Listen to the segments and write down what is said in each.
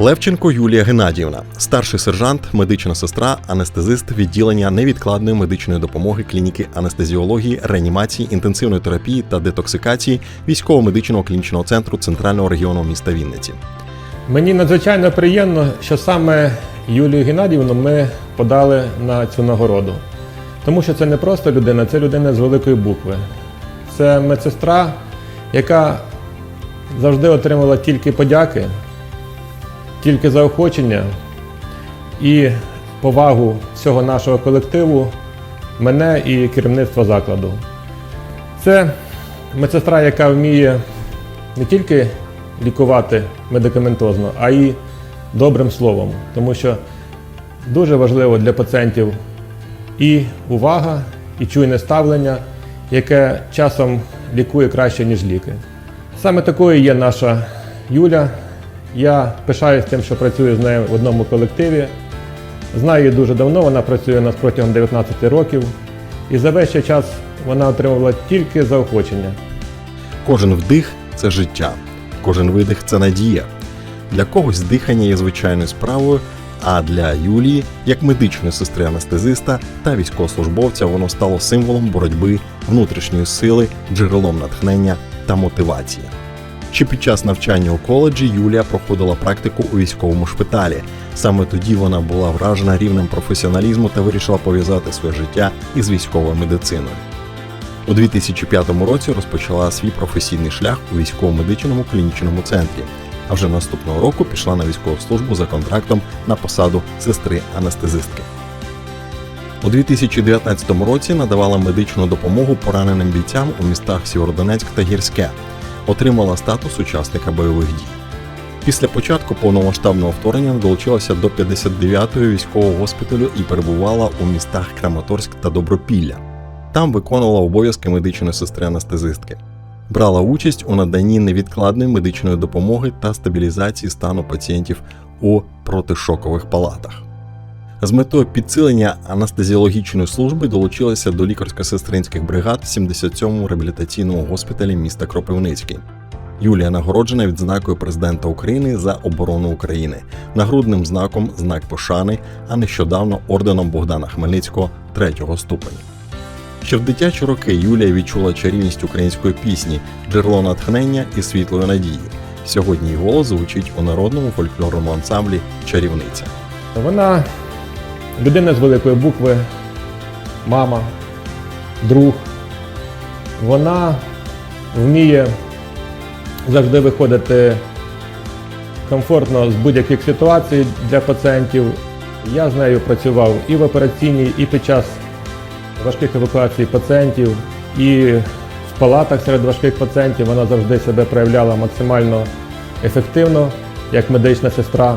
Левченко Юлія Геннадіївна, старший сержант, медична сестра, анестезист відділення невідкладної медичної допомоги клініки анестезіології, реанімації, інтенсивної терапії та детоксикації військово-медичного клінічного центру центрального регіону міста Вінниці. Мені надзвичайно приємно, що саме Юлію Геннадіївну ми подали на цю нагороду. Тому що це не просто людина, це людина з великої букви. Це медсестра, яка завжди отримала тільки подяки, тільки заохочення і повагу всього нашого колективу, мене і керівництва закладу. Це медсестра, яка вміє не тільки лікувати медикаментозно, а й добрим словом. Тому що дуже важливо для пацієнтів і увага, і чуйне ставлення, яке часом лікує краще, ніж ліки. Саме такою є наша Юля. Я пишаюсь тим, що працюю з нею в одному колективі. Знаю її дуже давно, вона працює у нас протягом 19 років. І за весь час вона отримувала тільки заохочення. Кожен вдих це життя, кожен видих це надія. Для когось дихання є звичайною справою, а для Юлії, як медичної сестри анестезиста та військовослужбовця, воно стало символом боротьби, внутрішньої сили, джерелом натхнення та мотивації. Ще під час навчання у коледжі Юлія проходила практику у військовому шпиталі. Саме тоді вона була вражена рівнем професіоналізму та вирішила пов'язати своє життя із військовою медициною. У 2005 році розпочала свій професійний шлях у військово-медичному клінічному центрі, а вже наступного року пішла на військову службу за контрактом на посаду сестри анестезистки. У 2019 році надавала медичну допомогу пораненим бійцям у містах Сєвєродонецьк та Гірське, отримала статус учасника бойових дій. Після початку повномасштабного вторгнення долучилася до 59-ї військового госпіталю і перебувала у містах Краматорськ та Добропілля. Там виконувала обов'язки медичної сестри анестезистки. Брала участь у наданні невідкладної медичної допомоги та стабілізації стану пацієнтів у протишокових палатах. З метою підсилення анестезіологічної служби долучилася до лікарсько-сестринських бригад в 77-му реабілітаційному госпіталі міста Кропивницький. Юлія нагороджена відзнакою президента України за оборону України, нагрудним знаком знак пошани, а нещодавно орденом Богдана Хмельницького третього ступеня. Ще в дитячі роки Юлія відчула чарівність української пісні, джерело натхнення і світлої надії. Сьогодні її голос звучить у народному фольклорному ансамблі Чарівниця. Вона людина з великої букви, мама, друг. Вона вміє завжди виходити комфортно з будь-яких ситуацій для пацієнтів. Я з нею працював і в операційній, і під час важких евакуацій пацієнтів, і в палатах серед важких пацієнтів вона завжди себе проявляла максимально ефективно як медична сестра.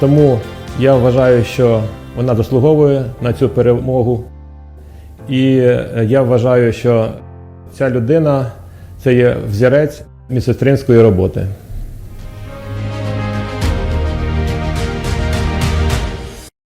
Тому я вважаю, що вона заслуговує на цю перемогу. І е, я вважаю, що ця людина це є взірець місестринської роботи.